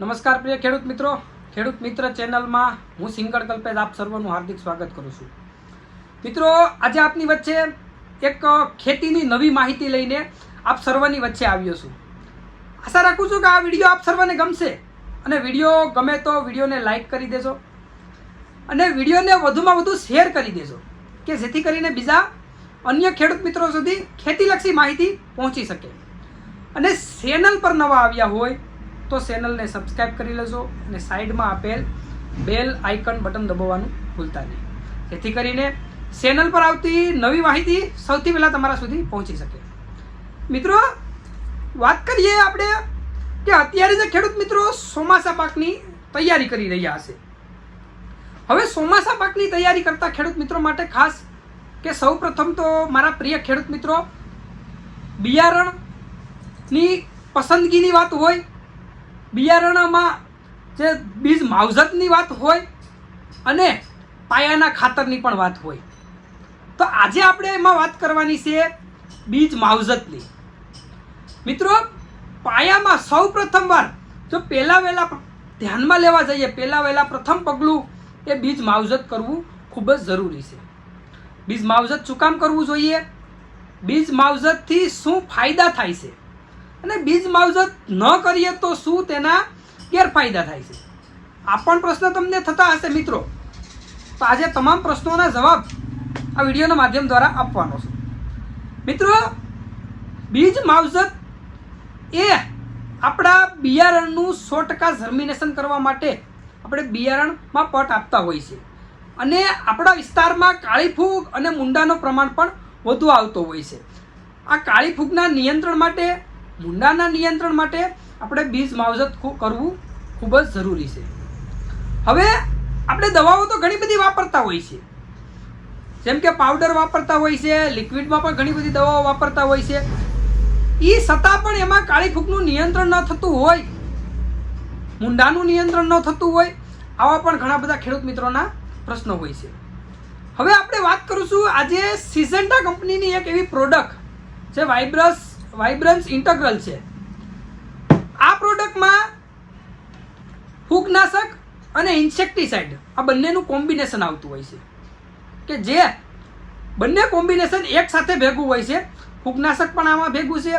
નમસ્કાર પ્રિય ખેડૂત મિત્રો. ખેડૂત મિત્ર ચેનલમાં હું સિંગળ કલ્પેશ આપ સર્વનું હાર્દિક સ્વાગત કરું છું. મિત્રો, આજે આપની વચ્ચે એક ખેતીની નવી માહિતી લઈને આપ સર્વની વચ્ચે આવ્યો છું. આશા રાખું છું કે આ વીડિયો આપ સર્વને ગમશે અને વીડિયો ગમે તો વિડીયોને લાઇક કરી દેજો અને વિડીયોને વધુમાં વધુ શેર કરી દેજો કે જેથી કરીને બીજા અન્ય ખેડૂત મિત્રો સુધી ખેતીલક્ષી માહિતી પહોંચી શકે. અને ચેનલ પર નવા આવ્યા હોય તો ચેનલને સબસ્ક્રાઈબ કરી લેજો અને સાઈડમાં આપેલ બેલ આઇકન બટન દબાવવાનું ભૂલતા નહીં. જેથી કરીને ચેનલ પર આવતી નવી માહિતી સૌથી પહેલાં તમારા સુધી પહોંચી શકે. મિત્રો, વાત કરીએ આપણે કે અત્યારે જે ખેડૂત મિત્રો ચોમાસા પાકની તૈયારી કરી રહ્યા હશે હવે ચોમાસા પાકની તૈયારી કરતા ખેડૂત મિત્રો માટે ખાસ કે સૌ પ્રથમ તો મારા પ્રિય ખેડૂત મિત્રો, બિયારણની પસંદગીની વાત હોય બિયારણમાં જે બીજ માવજતની વાત હોય અને પાયાના ખાતરની પણ વાત હોય. તો આજે આપણે એમાં વાત કરવાની છે બીજ માવજતની. મિત્રો, પાયામાં સૌ પ્રથમવાર જો પહેલાં વહેલા ધ્યાનમાં લેવા જઈએ, પહેલાં વહેલા પ્રથમ પગલું એ બીજ માવજત કરવું ખૂબ જ જરૂરી છે. બીજ માવજત શું કામ કરવું જોઈએ? બીજ માવજતથી શું ફાયદા થાય છે? અને બીજ માવજત ન કરીએ તો શું તેના ગેરફાયદા થાય છે? આ પણ પ્રશ્ન તમને થતા હશે, મિત્રો. તો આજે તમામ પ્રશ્નોના જવાબ આ વિડીયોના માધ્યમ દ્વારા આપવાનો છે. મિત્રો, બીજ માવજત એ આપણા બિયારણનું સો ટકા જર્મિનેશન કરવા માટે આપણે બિયારણમાં પટ આપતા હોય છે. અને આપણા વિસ્તારમાં કાળી ફૂગ અને મુંડાનો પ્રમાણ પણ વધુ આવતો હોય છે. આ કાળી ફૂગના નિયંત્રણ માટે મુંડાના નિયંત્રણ માટે આપણે બીજ માવજત કરવું ખૂબ જ જરૂરી છે. હવે આપણે દવાઓ તો ઘણી બધી વાપરતા હોય છે. જેમ કે પાવડર વાપરતા હોય છે, લિક્વિડમાં પણ ઘણી બધી દવાઓ વાપરતા હોય છે. એ છતાં પણ એમાં કાળી ફૂગનું નિયંત્રણ ન થતું હોય, મુંડાનું નિયંત્રણ ન થતું હોય, આવા પણ ઘણા બધા ખેડૂત મિત્રોના પ્રશ્નો હોય છે. હવે આપણે વાત કરીશું આજે સિઝન્ટા કંપનીની એક એવી પ્રોડક્ટ જે વાઇબ્રસ વાઇબ્રન્સ ઇન્ટગ્રલ છે. આ પ્રોડક્ટમાં ફૂગનાશક અને ઇન્સેક્ટિસાઇડ આ બંનેનું કોમ્બિનેશન આવતું હોય છે. કે જે બંને કોમ્બિનેશન એક સાથે ભેગું હોય છે. ફૂગનાશક પણ આમાં ભેગું છે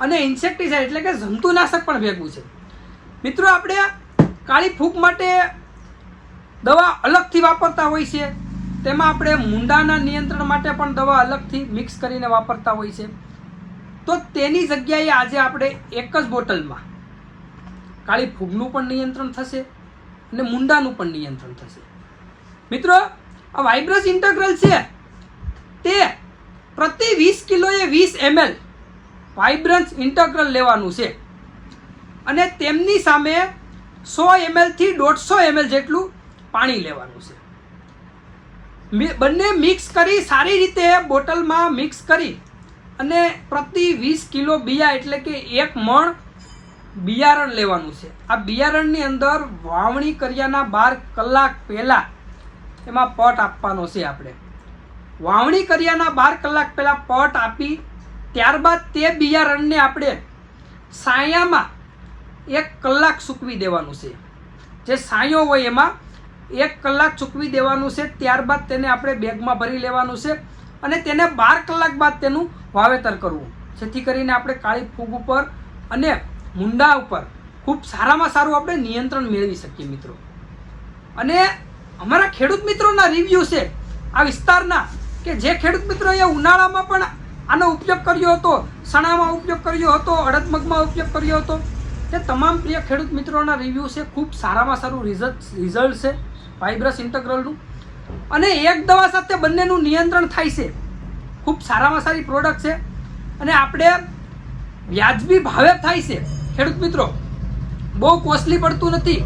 અને ઇન્સેક્ટિસાઇડ એટલે કે જંતુનાશક પણ ભેગું છે. મિત્રો, આપણે કાળી ફૂગ માટે દવા અલગથી વાપરતા હોય છે. તેમાં આપણે મૂંડાના નિયંત્રણ માટે પણ દવા અલગથી મિક્સ કરીને વાપરતા હોય છે. તો તેની જગ્યાએ આજે આપણે એક જ બોટલમાં કાળી ફૂગનું પણ નિયંત્રણ થશે અને મુંડાનું પણ નિયંત્રણ થશે. મિત્રો, આ વાઇબ્રસ ઇન્ટગ્રલ છે. તે પ્રતિ વીસ કિલોએ વીસ એમએલ વાઇબ્રન્સ ઇન્ટગ્રલ લેવાનું છે. અને તેમની સામે સો એમએલથી દોઢસો એમએલ જેટલું પાણી લેવાનું છે. બંને મિક્સ કરી સારી રીતે બોટલમાં મિક્સ કરી અને પ્રતિ વીસ કિલો બિયા એટલે કે એક મણ બિયારણ લેવાનું છે. આ બિયારણની અંદર વાવણી કર્યાના બાર કલાક પહેલાં એમાં પટ આપવાનો છે આપણે. વાવણી કર્યાના બાર કલાક પહેલાં પટ આપી ત્યારબાદ તે બિયારણને આપણે સાયામાં એક કલાક સૂકવી દેવાનું છે. જે સાયો હોય એમાં એક કલાક ચૂકવી દેવાનું છે, ત્યારબાદ તેને આપણે બેગમાં ભરી લેવાનું છે અને તેને બાર કલાક બાદ તેનું વાવેતર કરવું. જેથી કરીને આપણે કાળી ફૂગ ઉપર અને મુંડા ઉપર ખૂબ સારામાં સારું આપણે નિયંત્રણ મેળવી શકીએ મિત્રો. અને અમારા ખેડૂત મિત્રોના રિવ્યૂ છે, આ વિસ્તારના કે જે ખેડૂત મિત્રોએ ઉનાળામાં પણ આનો ઉપયોગ કર્યો હતો, સણામાં ઉપયોગ કર્યો હતો અડદમગમાં ઉપયોગ કર્યો હતો, તે તમામ પ્રિય ખેડૂત મિત્રોના રિવ્યૂ છે, ખૂબ સારામાં સારું રિઝલ્ટ રિઝલ્ટ છે વાઇબ્રસ ઇન્ટગ્રલનું અને એક દવા સાથે બંનેનું નિયંત્રણ થાય છે. ખૂબ સારામાં સારી પ્રોડક્ટ છે. અને આપણે વ્યાજબી ભાવે થાય છે, ખેડૂત મિત્રો. બહુ કોસ્ટલી પડતું નથી,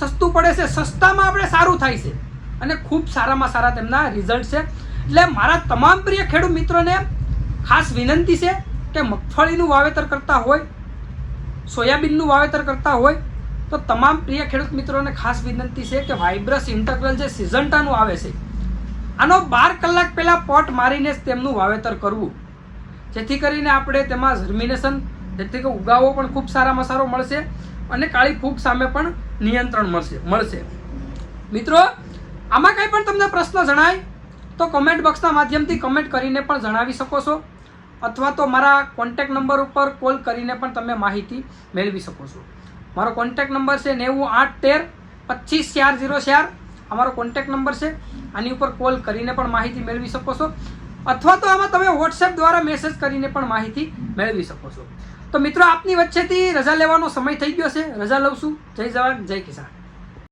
સસ્તું પડે છે, સસ્તામાં આપણે સારું થાય છે. અને ખૂબ સારામાં સારા તેમના રિઝલ્ટ છે. એટલે મારા તમામ પ્રિય ખેડૂત મિત્રોને ખાસ વિનંતી છે કે મગફળીનું વાવેતર કરતા હોય, સોયાબીનનું વાવેતર કરતા હોય, તો તમામ પ્રિય ખેડૂત મિત્રોને ખાસ વિનંતી છે કે વાઇબ્રસ ઇન્ટગ્રલ જે સિઝન્ટાનું આવે છે આનો બાર કલાક પહેલાં પોટ મારીને જ તેમનું વાવેતર કરવું. જેથી કરીને આપણે તેમાં જર્મિનેશન જેથી કે ઉગાવો પણ ખૂબ સારામાં સારો મળશે અને કાળી ફૂગ સામે પણ નિયંત્રણ મળશે મળશે. મિત્રો, આમાં કંઈ પણ તમને પ્રશ્ન જણાય, તો કમેન્ટ બોક્સના માધ્યમથી કમેન્ટ કરીને પણ જણાવી શકો છો, અથવા તો મારા કોન્ટેક નંબર ઉપર કોલ કરીને પણ તમે માહિતી મેળવી શકો છો. મારો કોન્ટેક નંબર છે નેવું આઠ તેર પચીસ ચાર ઝીરો ચાર અમારો કોન્ટેક નંબર છે. આની ઉપર કોલ કરીને પણ માહિતી મેળવી શકો છો. અથવા તો આમાં તમે વોટ્સએપ દ્વારા મેસેજ કરીને પણ માહિતી મેળવી શકો છો. તો મિત્રો, આપની વચ્ચેથી રજા લેવાનો સમય થઈ ગયો છે. રજા લઉં છું. જય જવાન, જય કિસાન.